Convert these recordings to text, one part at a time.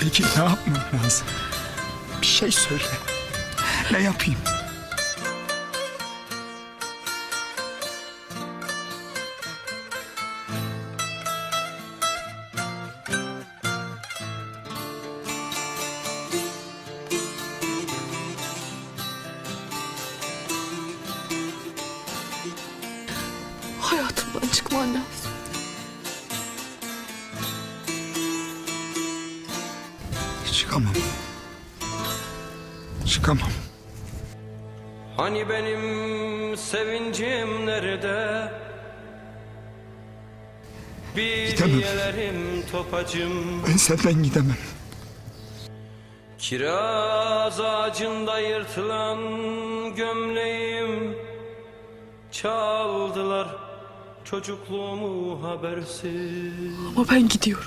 Peki ne yapmam lazım? Bir şey söyle. Ne yapayım? Hayatımdan çıkman lazım. Çıkamam. Çıkamam. Hani benim sevincim nerede? Gidemem. Topacım Ben senden gidemem. Kiraz ağacında yırtılan gömleğim Çaldılar çocukluğumu habersiz Ama ben gidiyorum.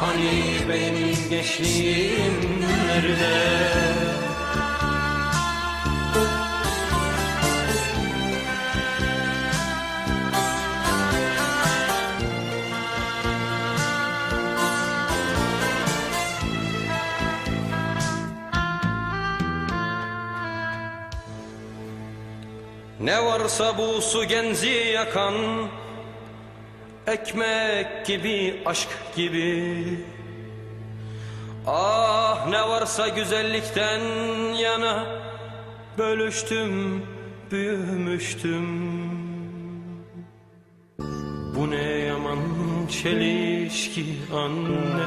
Hani benim gençliğim nerede? Ne varsa bu su genzi yakan Ekmek gibi, aşk gibi. Ah ne varsa güzellikten yana Bölüştüm, büyümüştüm. Bu ne yaman çelişki anne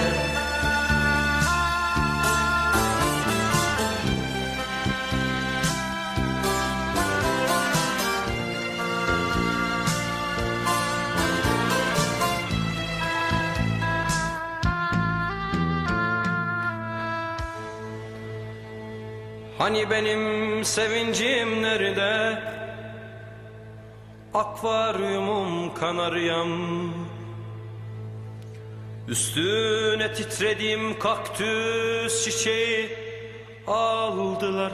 Hani benim sevincim nerede? Akvaryumum kanaryam. Üstüne titrediğim kaktüs çiçeği. Aldılar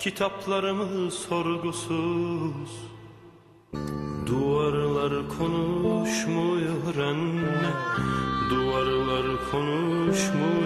kitaplarımı sorgusuz. Duvarlar konuşmuyor anne. Duvarlar konuşmuyor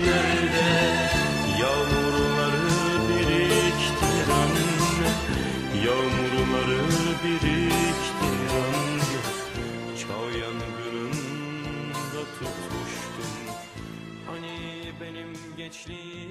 gençliği